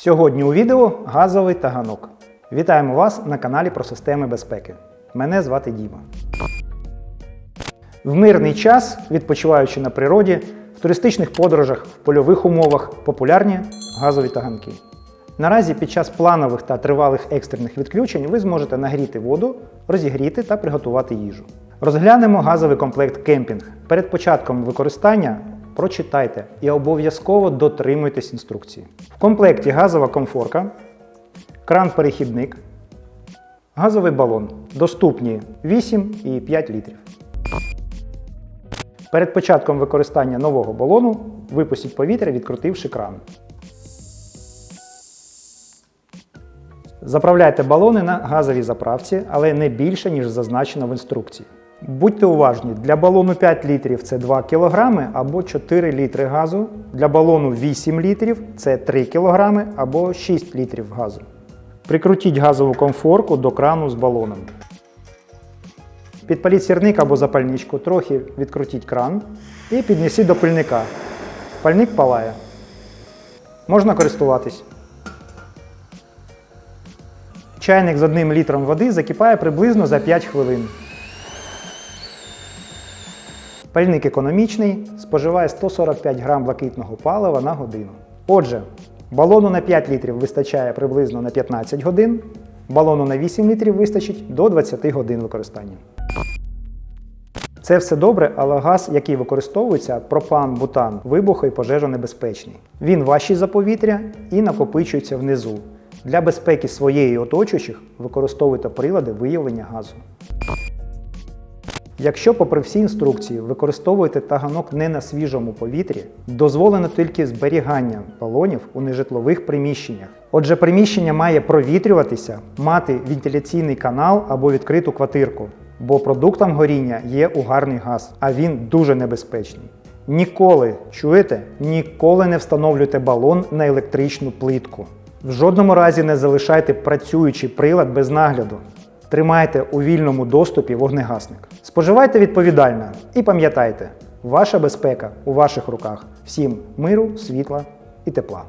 Сьогодні у відео газовий таганок. Вітаємо вас на каналі про системи безпеки. Мене звати Діма. В мирний час, відпочиваючи на природі, в туристичних подорожах, в польових умовах популярні газові таганки. Наразі під час планових та тривалих екстрених відключень ви зможете нагріти воду, розігріти та приготувати їжу. Розглянемо газовий комплект кемпінг. Перед початком використання прочитайте і обов'язково дотримуйтесь інструкції. В комплекті газова комфорка, кран-перехідник, газовий балон. Доступні 8 і 5 літрів. Перед початком використання нового балону випустіть повітря, відкрутивши кран. Заправляйте балони на газовій заправці, але не більше, ніж зазначено в інструкції. Будьте уважні, для балону 5 літрів це 2 кг або 4 літри газу. Для балону 8 літрів це 3 кг або 6 літрів газу. Прикрутіть газову комфорку до крану з балоном. Підпаліть сірник або запальничку, трохи відкрутіть кран і піднесіть до пильника. Пальник палає. Можна користуватись. Чайник з одним літром води закипає приблизно за 5 хвилин. Пальник економічний, споживає 145 грам блакитного палива на годину. Отже, балону на 5 літрів вистачає приблизно на 15 годин, балону на 8 літрів вистачить до 20 годин використання. Це все добре, але газ, який використовується, пропан-бутан, вибуху і пожежонебезпечний. Він важчий за повітря і накопичується внизу. Для безпеки своєї оточуючих використовуйте прилади виявлення газу. Якщо, попри всі інструкції, використовуєте таганок не на свіжому повітрі, дозволено тільки зберігання балонів у нежитлових приміщеннях. Отже, приміщення має провітрюватися, мати вентиляційний канал або відкриту квартирку, бо продуктом горіння є угарний газ, а він дуже небезпечний. Ніколи, чуєте, ніколи не встановлюйте балон на електричну плитку. В жодному разі не залишайте працюючий прилад без нагляду. Тримайте у вільному доступі вогнегасник. Споживайте відповідально і пам'ятайте, ваша безпека у ваших руках. Всім миру, світла і тепла.